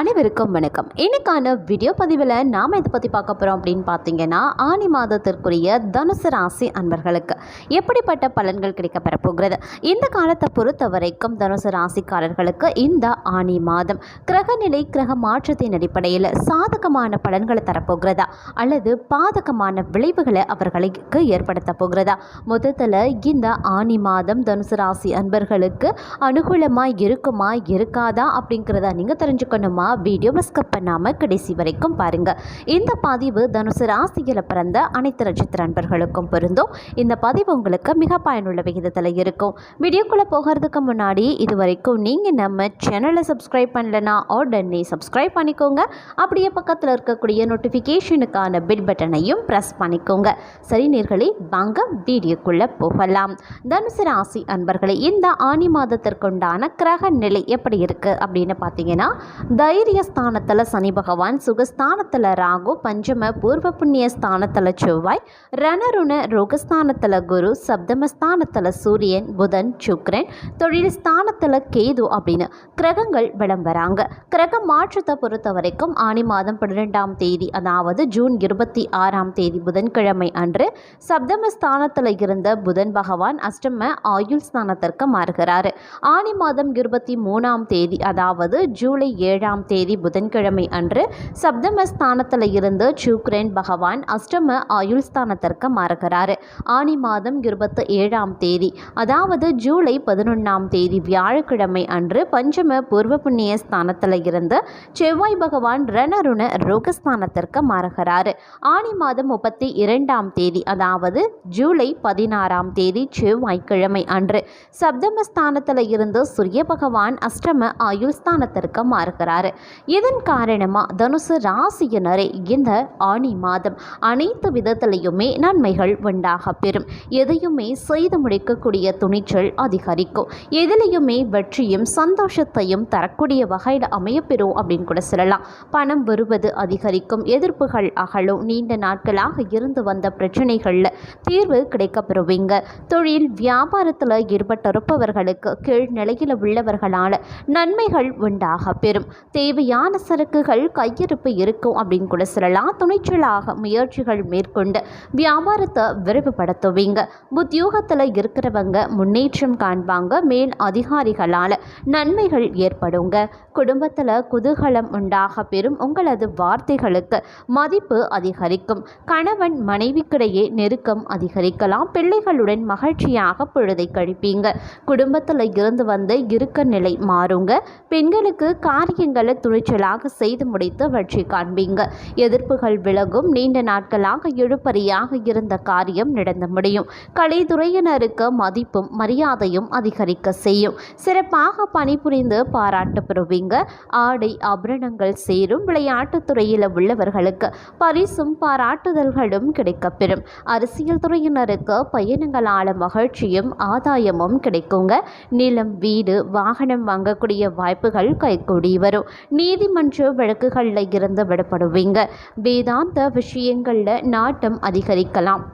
அனைவருக்கும் வணக்கம். இன்னைக்கான வீடியோ பதிவில் நாம் இதை பற்றி பார்க்க போகிறோம் அப்படின்னு பார்த்தீங்கன்னா ஆனி மாதத்திற்குரிய தனுசு ராசி அன்பர்களுக்கு எப்படிப்பட்ட பலன்கள் கிடைக்கப்பெற போகிறது? இந்த காலத்தை பொறுத்த வரைக்கும் தனுசு ராசிக்காரர்களுக்கு இந்த ஆனி மாதம் கிரகநிலை கிரக மாற்றத்தின் அடிப்படையில் சாதகமான பலன்களை தரப்போகிறதா? அல்லது பாதகமான விளைவுகளை அவர்களுக்கு ஏற்படுத்த போகிறதா? மொத்தத்தில் இந்த ஆனி மாதம் தனுசு ராசி அன்பர்களுக்கு அனுகூலமாக இருக்குமா இருக்காதா அப்படிங்கிறத நீங்கள் தெரிஞ்சுக்கணுமா? வீடியோவை ஸ்கிப் பண்ணாமல் கடைசி வரைக்கும் பாருங்கள் இந்த பதிவு தனுசு ராசியில் பிறந்த அனைத்து நட்சத்திர அன்பர்களுக்கும் பொருந்தும். இந்த பதிவு உங்களுக்கு மிக பயனுள்ள விகிதத்தில் இருக்கும். வீடியோக்குள்ளே போகிறதுக்கு முன்னாடி இது வரைக்கும் நீங்கள் நம்ம சேனலை சப்ஸ்கிரைப் பண்ணலனா உடனே சப்ஸ்கிரைப் பண்ணிக்கோங்க. அப்படியே பக்கத்தில் இருக்கக்கூடிய நோட்டிஃபிகேஷனுக்கான பில் பட்டனையும் ப்ரெஸ் பண்ணிக்கோங்க. சரி நேர்களே வாங்க வீடியோக்குள்ளே போகலாம். தனுசு ராசி அன்பர்களே இந்த ஆனி மாதத்திற்குண்டான கிரக நிலை எப்படி இருக்குது அப்படின்னு பார்த்தீங்கன்னா தைரியஸ்தானத்தில் சனி பகவான் சுகஸ்தானத்தில் ராகு பஞ்சம பூர்வ புண்ணிய ஸ்தானத்தில் செவ்வாய் ரணருண ரோகஸ்தானத்தில் குரு சப்தமஸ்தானத்தில் சூரியன் புதன் சுக்ரன் தொழில் ஸ்தானத்தில் கேது அப்படின்னு கிரகங்கள் வலம் வராங்க கிரக மாற்றத்தை பொறுத்த வரைக்கும் ஆனி மாதம் பன்னிரெண்டாம் தேதி அதாவது ஜூன் இருபத்தி ஆறாம் தேதி புதன்கிழமை அன்று சப்தமஸ்தானத்தில் இருந்த புதன் பகவான் அஷ்டம ஆயுள் ஸ்தானத்திற்கு மாறுகிறார். ஆனி மாதம் இருபத்தி மூணாம் தேதி அதாவது ஜூலை ஏழாம் தேதி புதன்கிழமை அன்று சப்தம ஸ்தானத்தில் இருந்து சுக்ரன் பகவான் அஷ்டம ஆயுள் ஸ்தானத்திற்கு மாறுகிறார். ஆனி மாதம் இருபத்தி ஏழாம் தேதி அதாவது ஜூலை பதினொன்றாம் தேதி வியாழக்கிழமை அன்று பஞ்சம பூர்வ புண்ணிய ஸ்தானத்தில் இருந்து செவ்வாய் பகவான் ரணருண ரோகஸ்தானத்திற்கு மாறுகிறார். ஆனி மாதம் முப்பத்தி இரண்டாம் தேதி அதாவது ஜூலை பதினாறாம் தேதி செவ்வாய்க்கிழமை அன்று சப்தமஸ்தானத்தில் இருந்து சூரிய பகவான் அஷ்டம ஆயுள் ஸ்தானத்திற்கு மாறுகிறார். இதன் காரணமாக தனுசு ராசியினரே இந்த ஆணி மாதம் அனைத்து விதத்திலையுமே நன்மைகள் உண்டாக பெறும். எதையுமே செய்து முடிக்கக்கூடிய துணிச்சல் அதிகரிக்கும். எதிலையுமே வெற்றியும் சந்தோஷத்தையும் தரக்கூடிய வகையில் அமையப்பெறும் அப்படின்னு கூட சொல்லலாம். பணம் வருவது அதிகரிக்கும். எதிர்ப்புகள் அகலும். நீண்ட நாட்களாக இருந்து வந்த பிரச்சனைகளில் தீர்வு கிடைக்கப்பெறுவீங்க தொழில் வியாபாரத்தில் ஈடுபட்டிருப்பவர்களுக்கு கீழ் நிலையில் உள்ளவர்களால் நன்மைகள் உண்டாக பெறும். தேவையான சரக்குகள் கையிருப்பு இருக்கும் அப்படின்னு கூட சொல்லலாம். துணிச்சலாக முயற்சிகள் மேற்கொண்டு வியாபாரத்தை விரிவுபடுத்துவீங்க. உத்தியோகத்தில் இருக்கிறவங்க முன்னேற்றம் காண்பாங்க. மேல் அதிகாரிகளால் நன்மைகள் ஏற்படுங்க. குடும்பத்தில் குதூகலம் உண்டாக பெறும் உங்களது வார்த்தைகளுக்கு மதிப்பு அதிகரிக்கும். கணவன் மனைவிக்கிடையே நெருக்கம் அதிகரிக்கலாம். பிள்ளைகளுடன் மகிழ்ச்சியாக பொழுதை கழிப்பீங்க. குடும்பத்தில் இருந்து வந்து இருக்க நிலை மாறுங்க. பெண்களுக்கு காரியங்களை துணிச்சலாக செய்து முடித்து வெற்றி காண்பீங்க. எதிர்ப்புகள் விலகும். நீண்ட நாட்களாக இழுபறியாக இருந்த காரியம் நடந்து முடியும். கலைத்துறையினருக்கு மதிப்பும் மரியாதையும் அதிகரிக்க செய்யும். சிறப்பாக பணிபுரிந்து பாராட்டு பெறுவீங்க. ஆடை ஆபரணங்கள் சேரும். விளையாட்டுத் துறையில் உள்ளவர்களுக்கு பரிசும் பாராட்டுதல்களும் கிடைக்கப்பெறும் அரசியல் துறையினருக்கு பயணங்களால் மகிழ்ச்சியும் ஆதாயமும் கிடைக்குங்க. நிலம் வீடு வாகனம் வாங்கக்கூடிய வாய்ப்புகள் கைகூடி வரும். நீதிமன்ற வழக்குகளில் இருந்து விடப்படுவீங்க வேதாந்த விஷயங்களில் நாட்டம் அதிகரிக்கலாம்.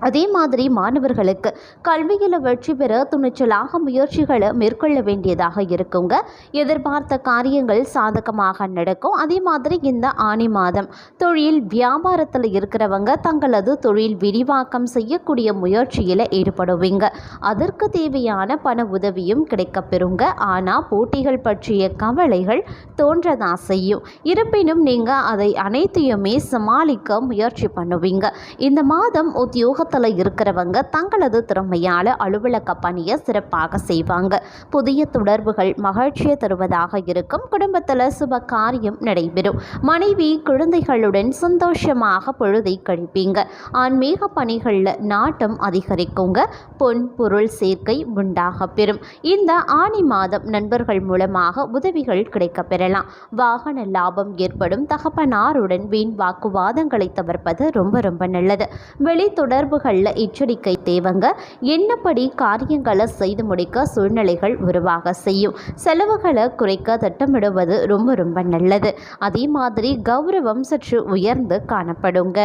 அதே மாதிரி மாணவர்களுக்கு கல்வியில் வெற்றி பெற துணிச்சலாக முயற்சிகளை மேற்கொள்ள வேண்டியதாக இருக்குங்க. எதிர்பார்த்த காரியங்கள் சாதகமாக நடக்கும். அதே மாதிரி இந்த ஆணி மாதம் தொழில் வியாபாரத்தில் இருக்கிறவங்க தங்களது தொழில் விரிவாக்கம் செய்யக்கூடிய முயற்சியில் ஈடுபடுவீங்க. அதற்கு தேவையான பண உதவியும் கிடைக்கப்பெறுங்க. ஆனால் போட்டிகள் பற்றிய கவலைகள் தோன்றதான் செய்யும். இருப்பினும் நீங்கள் அதை அனைத்தையுமே சமாளிக்க முயற்சி பண்ணுவீங்க. இந்த மாதம் உத்தியோகத்தில் இருக்கிறவங்க தங்களது திறமையால் அலுவலக பணியை சிறப்பாக செய்வாங்க. புதிய தொடர்புகள் மகிழ்ச்சியை தருவதாக இருக்கும். குடும்பத்தில் சுப காரியம் நடைபெறும். மனைவி குழந்தைகளுடன் சந்தோஷமாக பொழுதை கழிப்பீங்க. ஆன்மீக பணிகளில் நாட்டம் அதிகரிக்குங்க. பொன் பொருள் சேர்க்கை உண்டாக பெறும். இந்த ஆணி மாதம் நண்பர்கள் மூலமாக உதவிகள் கிடைக்கப் பெறலாம் வாகன லாபம் ஏற்படும். தகப்பனாருடன் வீண் வாக்குவாதங்களை தவிர்ப்பது ரொம்ப ரொம்ப நல்லது. வெளி தொடர்பு உறவுகளில் எச்சரிக்கை தேவைங்க. என்னப்படி காரியங்களை செய்து முடிக்க சூழ்நிலைகள் உருவாக செய்யும். செலவுகளை குறைக்க திட்டமிடுவது ரொம்ப ரொம்ப நல்லது. அதே மாதிரி கௌரவம் சற்று உயர்ந்து காணப்படுங்க.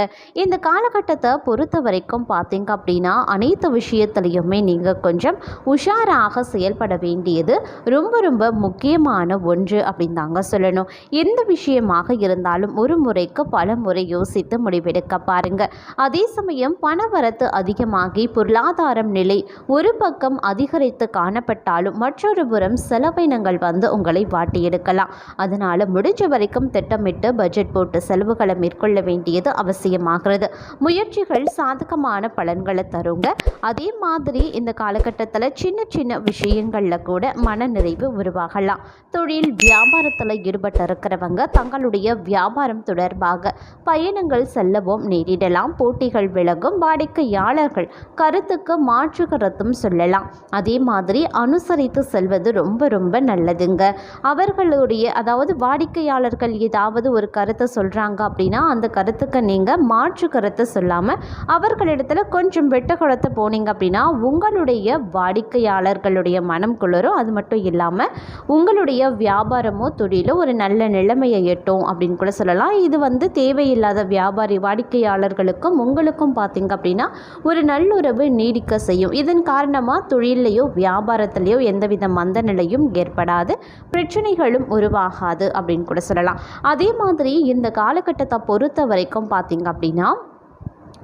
இந்த காலகட்டத்தை பொறுத்த வரைக்கும் பார்த்தீங்க அப்படின்னா அனைத்து விஷயத்துலையுமே நீங்கள் கொஞ்சம் உஷாராக செயல்பட வேண்டியது ரொம்ப ரொம்ப முக்கியமான ஒன்று அப்படின்னு தாங்க சொல்லணும். எந்த விஷயமாக இருந்தாலும் ஒரு முறைக்கு பல முறை யோசித்து முடிவெடுக்க பாருங்க. அதே சமயம் பண போக்குவரத்து அதிகமாகி பொருளாதாரம் நிலை ஒரு பக்கம் அதிகரித்து காணப்பட்டாலும் மற்றொரு புறம் செலவினங்கள் வந்து உங்களை வாட்டியெடுக்கலாம் அதனால் முடிஞ்ச வரைக்கும் திட்டமிட்டு பட்ஜெட் போட்டு செலவுகளை மேற்கொள்ள வேண்டியது அவசியமாகிறது. முயற்சிகள் சாதகமான பலன்களை தருங்க. அதே மாதிரி இந்த காலகட்டத்தில் சின்ன சின்ன விஷயங்களில் கூட மனநிறைவு உருவாகலாம். தொழில் வியாபாரத்தில் ஈடுபட்டு இருக்கிறவங்க தங்களுடைய வியாபாரம் தொடர்பாக பயணங்கள் செல்லவும் நேரிடலாம். போட்டிகள் விலகும். வாடிக்கையாளர்கள் கருத்துக்கு மாற்று கருத்தும் சொல்லலாம். அதே மாதிரி அனுசரித்து செல்வது ரொம்ப ரொம்ப நல்லதுங்க. அவர்களுடைய அதாவது வாடிக்கையாளர்கள் ஏதாவது ஒரு கருத்தை சொல்கிறாங்க அப்படின்னா அந்த கருத்துக்கு நீங்கள் மாற்று கருத்தை சொல்லாமல் அவர்களிடத்தில் கொஞ்சம் வெட்ட குளத்தை போனீங்க அப்படின்னா உங்களுடைய வாடிக்கையாளர்களுடைய மனம் குளிரும். அது மட்டும் இல்லாமல் உங்களுடைய வியாபாரமோ தொழிலோ ஒரு நல்ல நிலைமையை எட்டும் அப்படின்னு கூட சொல்லலாம். இது வந்து தேவையில்லாத வியாபாரி வாடிக்கையாளர்களுக்கும் உங்களுக்கும் பார்த்தீங்க அப்படின்னா ஒரு நல்லுறவு நீடிக்க செய்யும். இதன் காரணமாக தொழிலையோ வியாபாரத்திலையோ எந்தவித மந்த நிலையும் ஏற்படாது. பிரச்சனைகளும் உருவாகாது அப்படின்னு கூட சொல்லலாம். அதே மாதிரி இந்த காலகட்டத்தை பொறுத்த வரைக்கும் பார்த்தீங்க அப்படின்னா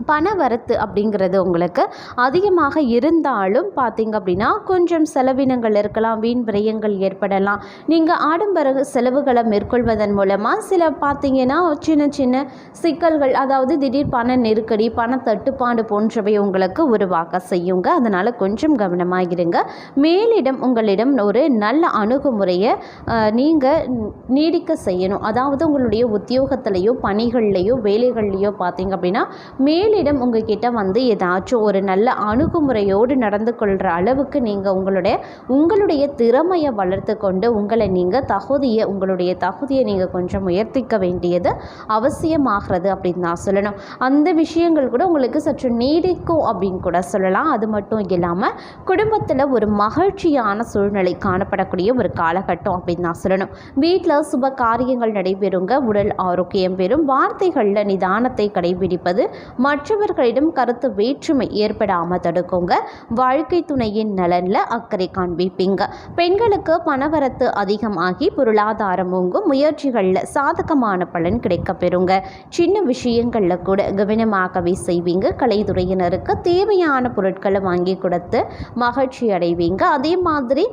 பண வரத்து அப்படிங்கிறது உங்களுக்கு அதிகமாக இருந்தாலும் பார்த்தீங்க அப்படின்னா கொஞ்சம் செலவினங்கள் இருக்கலாம் வீண் விரயங்கள் ஏற்படலாம். நீங்கள் ஆடம்பர செலவுகளை மேற்கொள்வதன் மூலமாக சில பார்த்தீங்கன்னா சின்ன சின்ன சிக்கல்கள் அதாவது திடீர் பண நெருக்கடி பண தட்டுப்பாடு போன்றவை உங்களுக்கு உருவாக்க செய்யுங்க. அதனால் கொஞ்சம் கவனமாக இருங்க. மேலிடம் உங்களிடம் ஒரு நல்ல அணுகுமுறையை நீங்கள் நீடிக்க செய்யணும். அதாவது உங்களுடைய உத்தியோகத்திலையோ பணிகள்லையோ வேலைகள்லையோ பார்த்தீங்க அப்படின்னா மே மேலிடம் உங்ககிட்ட வந்து ஏதாச்சும் ஒரு நல்ல அணுகுமுறையோடு நடந்து கொள்கிற அளவுக்கு நீங்கள் உங்களுடைய உங்களுடைய திறமையை வளர்த்து கொண்டு உங்களை நீங்கள் தகுதியை உங்களுடைய தகுதியை நீங்கள் கொஞ்சம் உயர்த்திக்க வேண்டியது அவசியமாகிறது அப்படின்னு நான் சொல்லணும். அந்த விஷயங்கள் கூட உங்களுக்கு சற்று நீடிக்கும் அப்படின்னு கூட சொல்லலாம். அது மட்டும் இல்லாமல் குடும்பத்தில் ஒரு மகிழ்ச்சியான சூழ்நிலை காணப்படக்கூடிய ஒரு காலகட்டம் அப்படின்னு நான் சொல்லணும். வீட்டில் சுப காரியங்கள் நடைபெறுங்க. உடல் ஆரோக்கியம் பெறும். வார்த்தைகளில் நிதானத்தை கடைபிடிப்பது மற்றவர்களிடம் கருத்து வேற்றுமை ஏற்படாமல் தடுக்குங்க. வாழ்க்கை துணையின் நலனில் அக்கறை காண்பிப்பீங்க. பெண்களுக்கு பணவரத்து அதிகமாகி பொருளாதாரம் ஓங்கும் முயற்சிகளில் சாதகமான பலன் கிடைக்க பெறுங்க சின்ன விஷயங்களில் கூட கவனமாகவே செய்வீங்க. கலைத்துறையினருக்கு தேவையான பொருட்களை வாங்கி கொடுத்து மகிழ்ச்சி அடைவீங்க. அதே மாதிரி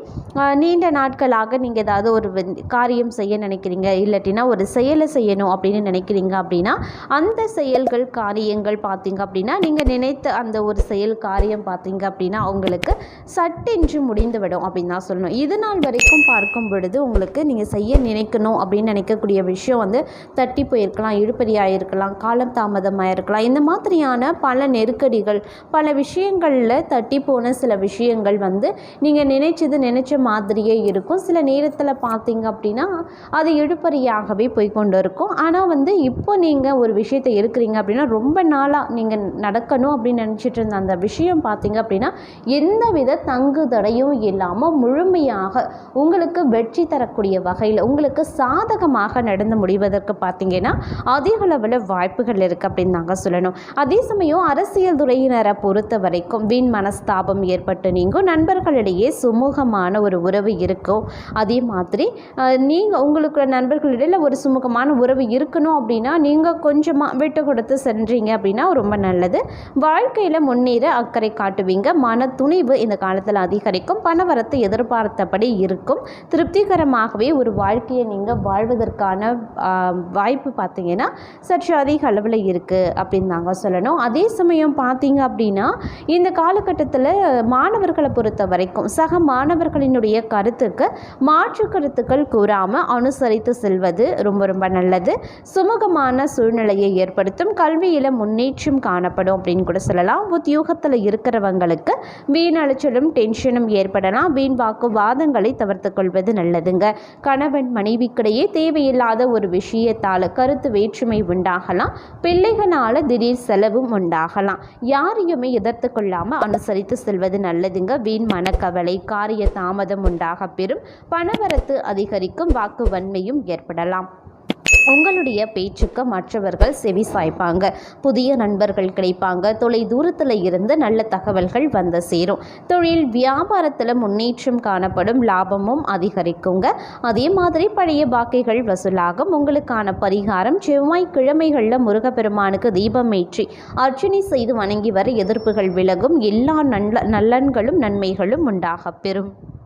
நீண்ட நாட்களாக நீங்கள் ஏதாவது ஒரு காரியம் செய்ய நினைக்கிறீங்க. இல்லாட்டினா ஒரு செயலை செய்யணும் அப்படின்னு நினைக்கிறீங்க அப்படின்னா அந்த செயல்கள் காரியங்கள் பார்த்தீங்க அப்படின்னா நீங்கள் நினைத்த அந்த ஒரு செயல் காரியம் பார்த்தீங்க அப்படின்னா உங்களுக்கு சட்டென்று முடிந்துவிடும் அப்படின்னு தான் சொல்லணும். இது நாள் வரைக்கும் பார்க்கும் பொழுது உங்களுக்கு நீங்கள் செய்ய நினைக்கணும் அப்படின்னு நினைக்கக்கூடிய விஷயம் வந்து தட்டி போயிருக்கலாம் இழுப்பறியாக இருக்கலாம் காலம் தாமதமாக இருக்கலாம் இந்த மாதிரியான பல நெருக்கடிகள் பல விஷயங்களில் தட்டி போன சில விஷயங்கள் வந்து நீங்கள் நினைச்சது நினைச்ச மாதிரியே இருக்கும். சில நேரத்தில் பார்த்தீங்க அப்படின்னா அது இழுப்பறியாகவே போய்கொண்டு இருக்கும் ஆனால் வந்து இப்போ நீங்கள் ஒரு விஷயத்தை இருக்கிறீங்க அப்படின்னா ரொம்ப நாளாக நீங்கள் நடக்கணும் அப்படின்னு நினச்சிட்டு இருந்த அந்த விஷயம் பார்த்தீங்க அப்படின்னா எந்த வித தங்கு தடையும் இல்லாமல் முழுமையாக உங்களுக்கு வெற்றி தரக்கூடிய வகையில் உங்களுக்கு சாதகமாக நடந்து முடிவதற்கு பார்த்தீங்கன்னா அதிக அளவில் வாய்ப்புகள் இருக்குது அப்படின்னு நாங்கள் சொல்லணும். அதே சமயம் அரசியல் துறையினரை பொறுத்த வரைக்கும் வீண் மனஸ்தாபம் ஏற்பட்டு நீங்கும் நண்பர்களிடையே சுமூகமான ஒரு உறவு இருக்கும். அதே மாதிரி நீங்கள் உங்களுக்கு நண்பர்களிடையில் ஒரு சுமூகமான உறவு இருக்கணும் அப்படின்னா நீங்கள் கொஞ்சமாக விட்டு கொடுத்து சென்றீங்க அப்படின்னா ரொம்ப நல்லது. வாழ்க்கையில் முன்னேற அக்கறை காட்டுவீங்க. மன துணிவு இந்த காலத்தில் அதிகரிக்கும். பணவரத்து எதிர்பார்த்தபடி இருக்கும். திருப்திகரமாகவே ஒரு வாழ்க்கையை நீங்கள் வாழ்வதற்கான வாய்ப்பு பார்த்தீங்கன்னா சற்று அதிக அளவில் இருக்குது அப்படின்னு நாங்கள் சொல்லணும். அதே சமயம் பார்த்தீங்க அப்படின்னா இந்த காலகட்டத்தில் மாணவர்களை பொறுத்த வரைக்கும் சக மாணவர்களினுடைய கருத்துக்கு மாற்று கருத்துக்கள் கூறாமல் அனுசரித்து செல்வது ரொம்ப ரொம்ப நல்லது. சுமூகமான சூழ்நிலையை ஏற்படுத்தும். கல்வியில் முன்னேற்ற முன்னேற்றம் காணப்படும் அப்படின்னு கூட சொல்லலாம். உத்தியோகத்தில் இருக்கிறவங்களுக்கு வீண் அலைச்சலும் டென்ஷனும் ஏற்படலாம். வீண் வாக்குவாதங்களை தவிர்த்து கொள்வது நல்லதுங்க. கணவன் மனைவிக்கிடையே தேவையில்லாத ஒரு விஷயத்தால் கருத்து வேற்றுமை உண்டாகலாம். பிள்ளைகளால் திடீர் செலவும் உண்டாகலாம். யாரையுமே எதிர்த்து கொள்ளாமல் அனுசரித்து செல்வது நல்லதுங்க. வீண் மனக்கவலை காரிய தாமதம் உண்டாக பெறும். பணவரத்து அதிகரிக்கும். வாக்கு வன்மையும் ஏற்படலாம். உங்களுடைய பேச்சுக்கு மற்றவர்கள் செவி சாய்ப்பாங்க. புதிய நண்பர்கள் கிடைப்பாங்க. தொலை தூரத்தில் இருந்து நல்ல தகவல்கள் வந்து சேரும். தொழில் வியாபாரத்தில் முன்னேற்றம் காணப்படும். லாபமும் அதிகரிக்குங்க. அதே மாதிரி பழைய பாக்கைகள் வசூலாகும். உங்களுக்கான பரிகாரம் செவ்வாய்க்கிழமைகளில் முருகப்பெருமானுக்கு தீபம் ஏற்றி அர்ச்சனை செய்து வணங்கி வர எதிர்ப்புகள் விலகும். எல்லா நல்ல நலன்களும் நன்மைகளும் உண்டாகப் பெறும்.